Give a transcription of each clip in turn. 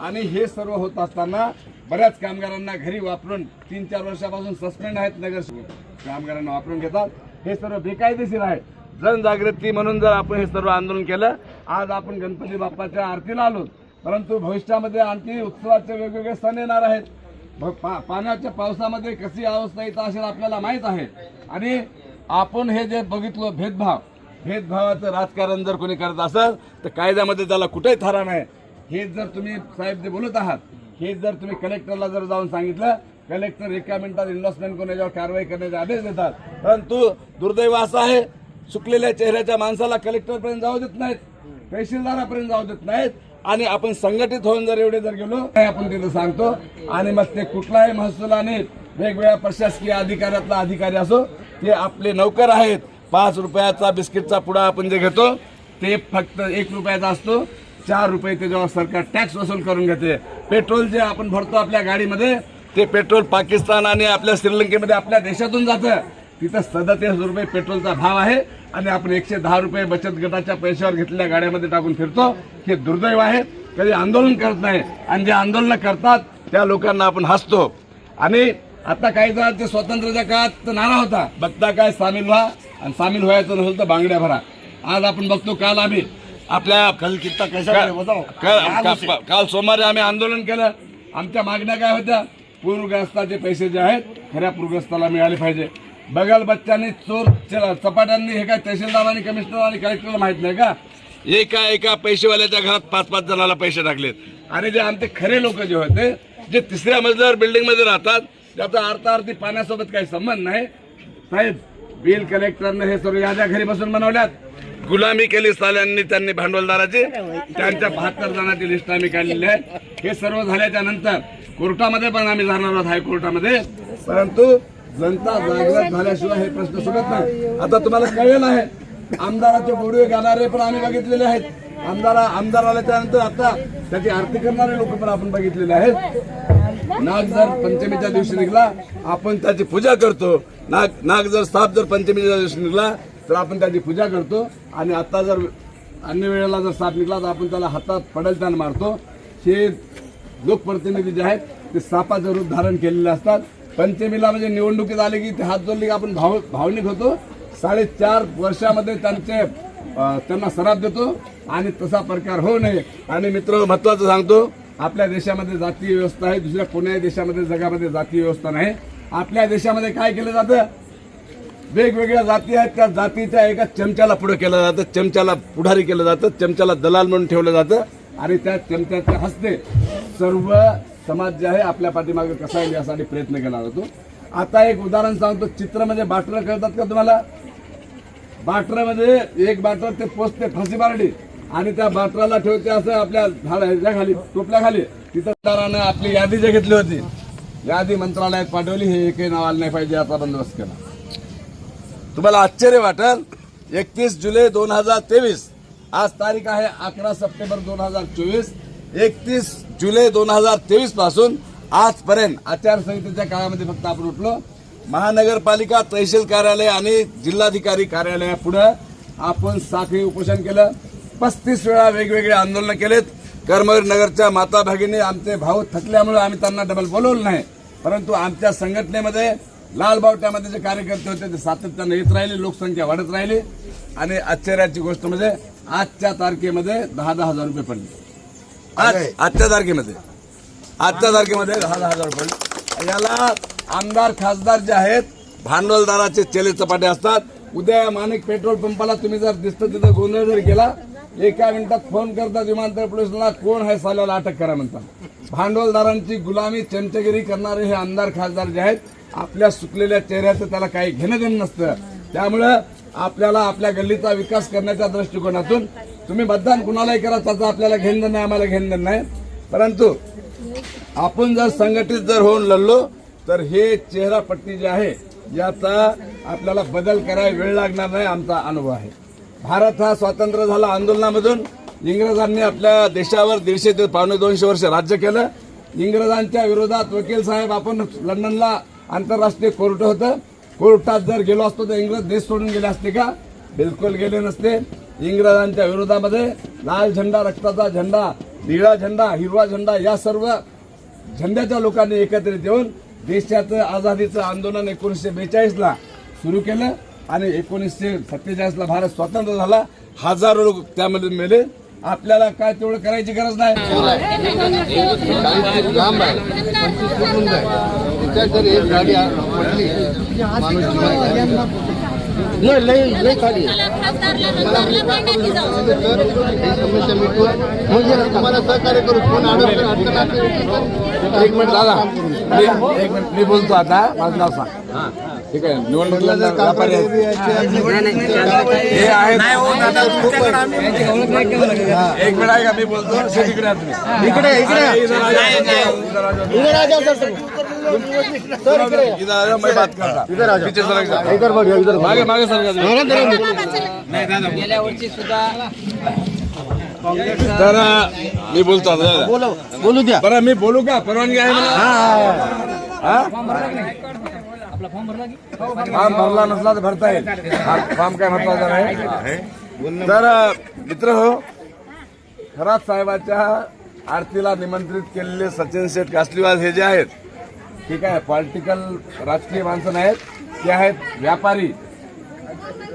आणि हे सर्व होत असताना बऱ्याच कामगारांना घरी वापरून तीन चार वर्षापासून सस्पेंड आहेत नगर कामगारांना वापरून घेतात. हे सर्व बेकायदेशीर आहे जनजागृती म्हणून जर आपण हे सर्व आंदोलन केलं आज आपण गणपती बाप्पाच्या आरतीला आलो. परंतु भविष्यामध्ये आणखी उत्सवाचे वेगवेगळे सण येणार आहेत. भ- पा- पाण्याच्या पावसामध्ये कशी अवस्था येत असेल आपल्याला माहीत आहे. आणि आपण हे जे बघितलं भेदभाव भेदभावाचं राजकारण जर कोणी करत असेल तर कायद्यामध्ये त्याला कुठेही थारा नाही. हे जर तुम्ही साहेब जे बोलत आहात हे जर तुम्ही कलेक्टरला जर जाऊन सांगितलं कलेक्टर एका मिनिटात इन्व्हेस्टमेंट करून याच्यावर कारवाई करण्याचे आदेश देतात. परंतु दुर्दैव असं आहे सुकलेल्या चेहऱ्याच्या माणसाला कलेक्टरपर्यंत जाऊ देत नाहीत तहसीलदारापर्यंत जाऊ देत नाहीत. आणि आपण संघटित होऊन जर एवढे जर गेलो आपण तिथं सांगतो? आणि मग ते कुठलाही महसुलाने वेगवेगळ्या प्रशासकीय अधिकाऱ्यातला अधिकारी असो ते आपले नौकर आहेत. पाच रुपयाचा बिस्किटचा पुडा आपण जे घेतो ते फक्त एक रुपयाचा असतो. चार रुपये त्याच्यावर सरकार टॅक्स वसूल करून घेते. पेट्रोल जे आपण भरतो आपल्या गाडीमध्ये ते पेट्रोल पाकिस्तान आणि आपल्या श्रीलंकेमध्ये आपल्या देशातून जातं. तिथं सदतीस रुपये पेट्रोलचा भाव आहे आणि आपण एकशे दहा रुपये बचत गटाच्या पैशावर घेतलेल्या गाड्यामध्ये टाकून फिरतो. हे दुर्दैव आहे. कधी आंदोलन करत नाही. आणि जे आंदोलन करतात त्या लोकांना आपण हसतो. आणि आता काही जणांचे स्वातंत्र्याच्या काळात नारा होता. बघता काय सामील व्हा आणि सामील व्हायचं नसेल तर बांगड्या भरा. आज आपण बघतो काल आम्ही आपल्या कल कितना कैसा का- है बताओ का- का- काल सोमवारी आम्ही आंदोलन केलं. आमच्या मागण्या काय होत्या? पूरग्रस्ताचे पैसे जे आहेत खऱ्या पूरग्रस्ताला मिळाले पाहिजे. बगल बच्चांनी चोर च- चपाट्यांनी हे काय तहसीलदार आणि कमिशनर आणि कलेक्टरला माहीत नाही का? एका एका पैसेवाल्याच्या घरात पाच पाच जणाला पैसे टाकलेत. आणि जे आमचे खरे लोक जे होते जे तिसऱ्या मजल्यावर बिल्डिंगमध्ये राहतात त्याचा अर्थार्थी पाण्यासोबत काही संबंध नाही साहेब बिल कलेक्टरने हे सर्व याद्या घरी बसून बनवल्यात. गुलामी केली साल्यांनी त्यांनी भांडवलदाराची. त्यांच्या बहात्तर जणांची लिस्ट आम्ही काढलेली आहे हे सर्व झाल्याच्यानंतर कोर्टामध्ये पण आम्ही जाणार आहोत हायकोर्टामध्ये. परंतु जनता जागृत झाल्याशिवाय हे प्रश्न सुटत नाही. आता तुम्हाला कळेल आहे आमदाराचे गोडवे गाणारे पण आम्ही बघितलेले आहेत. आमदारा आमदार आल्याच्यानंतर आता त्याची आरती करणारे लोक पण आपण बघितलेले आहेत. नाग जर पंचमीच्या दिवशी निघला आपण त्याची पूजा करतो. नाग नाग जर साप जर पंचमीच्या दिवशी निघला तर आपण त्याची पूजा करतो आणि आता जर अन्य वेळेला जर साप निघला तर आपण त्याला हातात पडलताना मारतो. हे लोकप्रतिनिधी जे आहेत ते सापाचं रूप धारण केलेले असतात. पंचमीला म्हणजे निवडणुकीत आले की ते हात जोडले की आपण भाव भावनिक होतो. साडेचार वर्षामध्ये त्यांचे त्यांना सराप देतो आणि तसा प्रकार होऊ नये. आणि मित्र महत्वाचं सांगतो आपल्या देशामध्ये जातीय व्यवस्था आहे दुसऱ्या कोण्याही देशामध्ये जगामध्ये जातीय व्यवस्था नाही. आपल्या देशामध्ये काय केलं जातं? वेगवेगळ्या जाती आहेत. त्या जातीच्या एका चमच्याला पुढे केलं जातं चमच्याला पुढारी केलं जातं चमच्याला दलाल म्हणून ठेवलं जातं आणि त्या चमच्याच्या हस्ते सर्व समाज जे आहे आपल्या पाठीमागे कसा येईल यासाठी प्रयत्न केला जातो. आता एक उदाहरण सांगतो. चित्र म्हणजे बाटर कळतात का तुम्हाला? बाटरामध्ये म्हणजे एक बाटर ते पोचते फाशी बारडी आणि त्या बाटराला ठेवते असं आपल्या झाड ह्याच्या खाली टोपल्या खाली तिथं आपली यादी जे घेतली होती. यादी मंत्रालयात पाठवली. हे एकही नावाला नाही पाहिजे याचा बंदोबस्त केला. तुम्हाला आश्चर्य वाटेल? एकतीस जुलै दोन हजार तेवीस. आज तारीख आहे अकरा सप्टेंबर दोन हजार चोवीस. एकतीस जुलै दोन हजार तेवीसपासून आजपर्यंत आचारसंहितेच्या काळामध्ये फक्त आपण उठलो. महानगरपालिका तहसील कार्यालय आणि जिल्हाधिकारी कार्यालयापुढं आपण साखळी उपोषण केलं. पस्तीस वेळा वेगवेगळे आंदोलनं केलेत. कर्मवीर नगरच्या माता भगिनी आमचे भाऊ थकल्यामुळे आम्ही त्यांना डबल बोलवलं नाही. परंतु आमच्या संघटनेमध्ये लाल बावट्यामध्ये जे कार्यकर्ते होते ते सातत्यानं येत राहिले लोकसंख्या वाढत राहिली. आणि आश्चर्याची गोष्ट म्हणजे आजच्या तारखेमध्ये दहा दहा हजार रुपये पडले. आज आजच्या तारखेमध्ये. आजच्या तारखेमध्ये दहा दहा हजार रुपये याला आमदार खासदार जे आहेत भांडवलदाराचे चेले चपाटे असतात. उद्या माणिक पेट्रोल पंपाला तुम्ही जर दिसतं तिथं गोंधळ जर केला एका मिनिटात फोन करतात विमानतळ पोलिसला कोण आहे साल्याला अटक करा म्हणतात. भांडवलदारांची गुलामी चमचगिरी करणारे हे आमदार खासदार जे आहेत आपल्या सुकलेल्या चेहऱ्याचं त्याला काही घेणं देणं नसतं. त्यामुळं आपल्याला आपल्या गल्लीचा विकास करण्याच्या दृष्टिकोनातून तुम्ही मतदान कुणालाही करा त्याचं आपल्याला घेणं नाही आम्हाला घेणं नाही. परंतु आपण जर संघटित जर होऊन लढलो तर हे चेहरा पट्टी जे आहे याचा आपल्याला बदल करायला वेळ लागणार नाही आमचा अनुभव आहे. भारत हा स्वातंत्र्य झाला आंदोलनामधून. इंग्रजांनी आपल्या देशावर दीडशे ते पावणे दोनशे वर्ष राज्य केलं. इंग्रजांच्या विरोधात वकील साहेब आपण लंडनला आंतरराष्ट्रीय कोर्ट होतं. कोर्टात जर गेलो असतो तर इंग्रज देश सोडून गेले असते का? बिलकुल गेले नसते. इंग्रजांच्या विरोधामध्ये लाल झेंडा रक्ताचा झेंडा निळा झेंडा हिरवा झेंडा या सर्व झेंड्याच्या लोकांनी एकत्रित येऊन देशाचं आझादीचं आंदोलन एकोणीसशे बेचाळीसला सुरू केलं आणि एकोणीसशे सत्तेचाळीसला भारत स्वतंत्र झाला. हजारो लोक त्यामध्ये मेले. आपल्याला काय तेवढं करायची गरज नाही. आहे आहे जर एक गाडी पडली माणूस नाही खाली आहे. ही समस्या मिटवून म्हणजे तुम्हाला सहकार्य करू कोण अडचण अडचण असेल एक मिनिट दादा. मी- एक मिनिट मी बोलतो आता. माझं नाव सांग. ठीक आहे. निवडणुकीला जर व्यापारी आहेत. हे आहेत. एक मिनिट आहे का मी बोलतो. शेतीकडे या तुम्ही. इकडे इकडे इकडे या. इधर इधर इधर बघ मागे मागे सरका तुम्ही. गेल्या वर्षी सुद्धा तर मी बोलतो बोलू द्या बरं मी बोलू का परवानगी आहे फॉर्म भरला नसला तर भरता येईल फॉर्म- फॉर्म काय महत्त्वाचा नाही तर मित्र हो खरात साहेबाच्या आरतीला निमंत्रित केलेले सचिन शेठ कासलीवाल हे जे आहेत ठीक आहे पॉलिटिकल राजकीय माणसं नाहीत. ते आहेत व्यापारी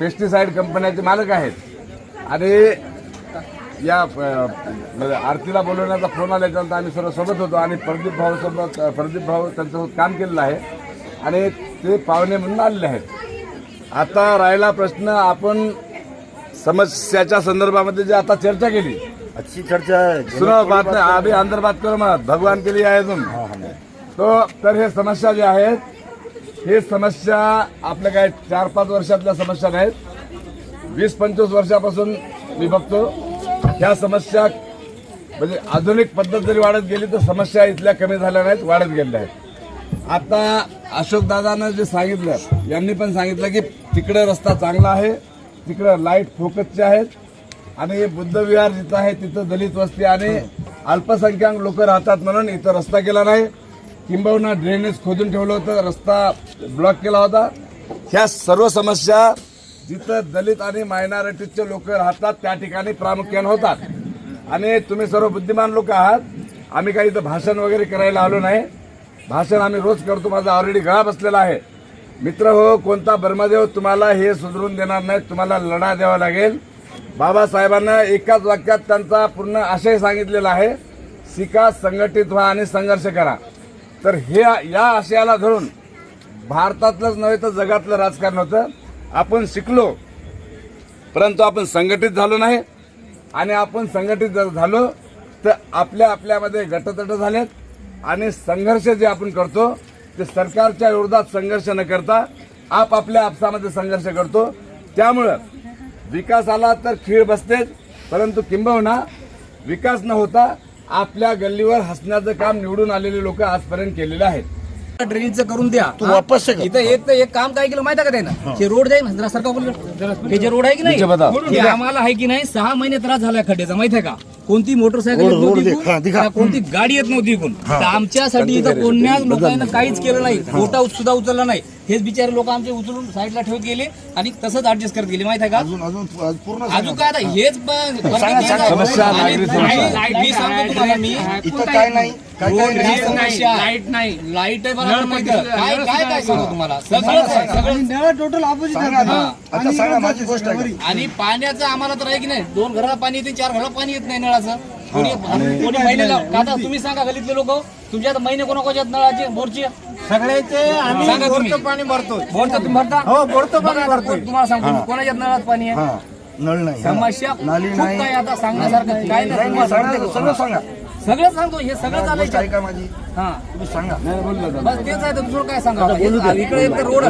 पेस्टिसाइड कंपन्याचे मालक आहेत. आणि या अ, आरतीला बोलवण्याचा फोन आल्याच्यानंतर आम्ही सर्व सोबत होतो. आणि प्रदीप भाऊ सोबत प्रदीप भाऊ त्यांच्यासोबत काम केलेलं आहे. आणि ते पाहुणे म्हणून आलेले आहेत. आता राहिला प्रश्न आपण समस्याच्या संदर्भामध्ये जे आता चर्चा केली. अच्छी चर्चा सुनो बात नाही अभी अंदर बात करो मत भगवान के लिए आहे तुम. तो तर हे समस्या जे आहेत हे समस्या आपल्या काय चार पाच वर्षातल्या समस्या नाहीत. वीस पंचवीस वर्षापासून मी बघतो ह्या समस्या म्हणजे आधुनिक पद्धत जरी वाढत गेली तर समस्या इथल्या कमी झाल्या नाहीत वाढत गेल्या आहेत. आता अशोक दादानं जे सांगितलं यांनी पण सांगितलं की तिकडे रस्ता चांगला आहे तिकडे लाइट फोकसचे आहेत आणि बुद्ध विहार जिथं आहे तिथं दलित वस्ती आणि अल्पसंख्याक लोक राहतात म्हणून इथं रस्ता केला नाही. किंबहुना ड्रेनेज खोदून ठेवलं होतं रस्ता ब्लॉक केला होता. ह्या सर्व समस्या जिथं दलित आणि मायनॉरिटीजचे लोक राहतात त्या ठिकाणी प्रामुख्यानं होतात. आणि तुम्ही सर्व बुद्धिमान लोक आहात. आम्ही काही इथं भाषण वगैरे करायला आलो नाही. भाषण आम्ही रोज करतो माझा ऑलरेडी गळा बसलेला आहे. मित्र हो कोणता ब्रह्मदेव तुम्हाला हे सुधरून देणार नाही तुम्हाला लढा द्यावा लागेल. बाबासाहेबांना एकाच वाक्यात त्यांचा पूर्ण आशय सांगितलेला आहे. शिका संघटित व्हा आणि संघर्ष करा. तर हे या आशयाला धरून भारतातलंच नव्हे तर जगातलं राजकारण होतं. आपण शिकलो परंतु आपण संघटित झालो नाही. आणि आपण संघटित जर झालो तर आपल्या आपल्यामध्ये गटतट झालेत. आणि संघर्ष जे आपण करतो ते सरकारच्या विरोधात संघर्ष न करता आपापल्या आपसामध्ये संघर्ष करतो. त्यामुळं विकास आला तर खीळ बसतेच परंतु किंबहुना विकास न होता आपल्या गल्लीवर हसण्याचं काम निवडून आलेले लोक आजपर्यंत केलेले आहेत. ड्रेनेजचं करून द्या. तू वापस. इथं एक तर एक काम काय केलं माहिती आहे का त्यानं? हे. रोड जाईल बोललं. हे जे रोड आहे की नाही. हे आम्हाला आहे की नाही? सहा महिने त्रास झाला खड्ड्याचा माहिती आहे का? कोणती मोटरसायकल हा, कोणती गाडी येत नव्हती इकडून तर आमच्यासाठी इथं कोण्याच लोकांना काहीच केलं नाही. फोटा सुद्धा उचलला नाही. हेच बिचारे लोक आमचे उचलून साईडला ठेवत गेले आणि तसंच ऍडजस्ट करत गेले माहिती आहे का? अजून अजून पूर्ण अजून काय आता हेच ब- समस्या, आणि- नागरी समस्या. आणि मी सांगतो तुम्हाला मी इथं काय नाही. काय रोड काय ही नाही. समस्या. लाइट नाही. लाइट आहे बरोबर माहिती आहे. काय काय काय सांगू तुम्हाला? सगळं सगळं टोटल ऑपोजिट सांगा ना. आता सांगा माझी गोष्ट आहे आणि पाण्याचं आम्हाला तर आहे की नाही? दोन घराला पाणी येते चार घराला पाणी येत नाही नळाचं. कोणी तुम्ही सांगा गलीतले लोक. तुमच्या आता महिने कोणाकोणाच्या आहेत नळाचे बोरचे? सगळ्याचे सांगा तुम्ही. पाणी भरतो बोरचं तुम्ही भरता? हो बोरचं पाणी बघा कोण- तुम्हाला सांगतो कोणाच्या नळात पाणी आहे? नळ नाही. समस्या नाली खूप नाही. काय आता सांगण्यासारखं काय नाही तुम्हाला सांगतो. सगळं सांगा. सगळं सांगतो हे सगळं गोष्ट चालायचं. आहे का माझी? हा. तुम्ही सांगा. बस तेच आहे तर दुसरं काय सांगा? इकडे एक रोड.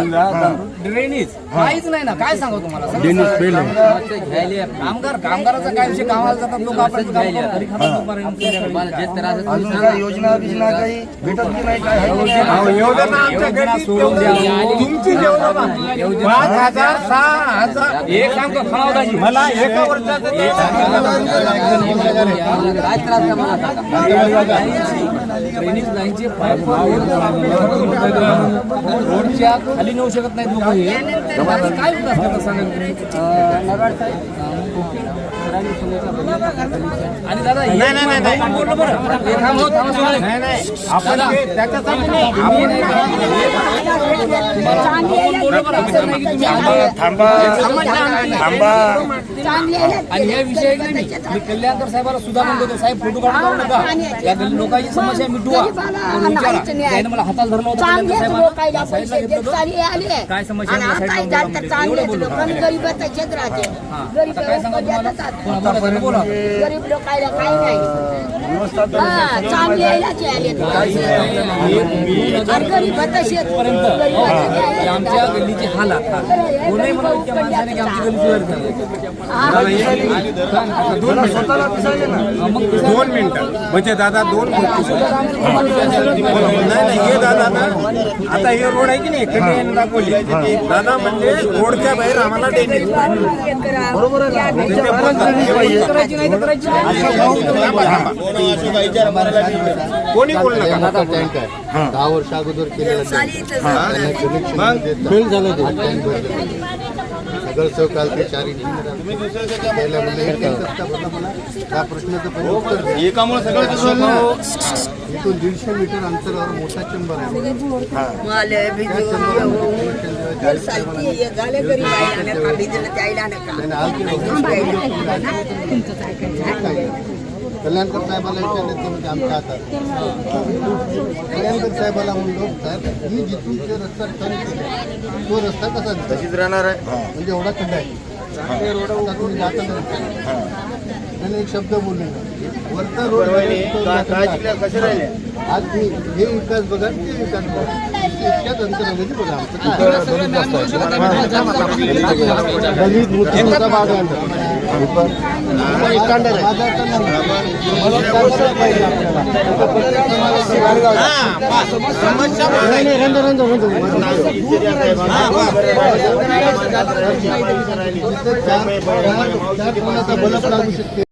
ड्रेनेज काहीच नाही ना. काय सांगू तुम्हाला? कामगार कामगाराचा काय विषय? कामाला जातात लोक आपण काम करून घरी खातात दुपारी, संध्याकाळी. अजून काय योजना बिजना काही भेटत की नाही काय आहे? की नाही? योजना सोडून द्या. तुमची पाच हजार सहा हजार. एक सांगतो मला एका वर्षाचं काय त्रास मला सांगा. Obrigado. ड्रेनेज लाईनचे पाईप रोडच्या खाली नेऊ शकत नाहीत लोक हे. काय सांगा तुम्ही? आणि दादा हे बोललो बरं. थांब थांब नाही नाही. नाही. आणि हे विषय नाही. मी कल्याणकर साहेबाला सुद्धा म्हणतो होतो, साहेब फोटो काढून नका. या लोकांची समस्या मिटवा. मला हाताला धरलं होतं काय समस्या बोला. गरीब लोकायला काही नाही. हा, आमच्या गल्लीचे हालात. कोणीही म्हणा इतक्या माणसाने की आमची गल्ली सुधारित झाली. मग कसं- दोन मिनिटं. म्हणजे दादा दोन गोष्टी नाही नाही हे दादा ना आता हे रोड आहे की नाही? यांनी दाखवली दादा म्हणजे रोडच्या बाहेर आम्हाला बरोबर. कोणी बोल नका? टँक आहे दहा वर्ष अगोदर केलेला. कनेक्शन फेल झालं. सगळं सहकाल ते चार इंजिनियर हे प्रश्नाचं. एकामुळे सगळं इथून दीडशे मीटर अंतरावर मोठा चंबर आहे. कल्याणकर साहेबाला विचारलं ते म्हणजे आमच्या हातात. कल्याणकर साहेबाला म्हणलो साहेब मी जिथून ते रस्ता केला तो रस्ता कसा? तशीच राहणार आहे. म्हणजे एवढा खड्डा आहे. रोड तुम्ही जाता नाही. त्याने एक शब्द बोलले वरचा रोड. कसे राहिले? आज हे हे विकास बघा ते विकास बघा. इतक्याच अंतरामध्ये बघा आमचं कोणाचा लागू शकते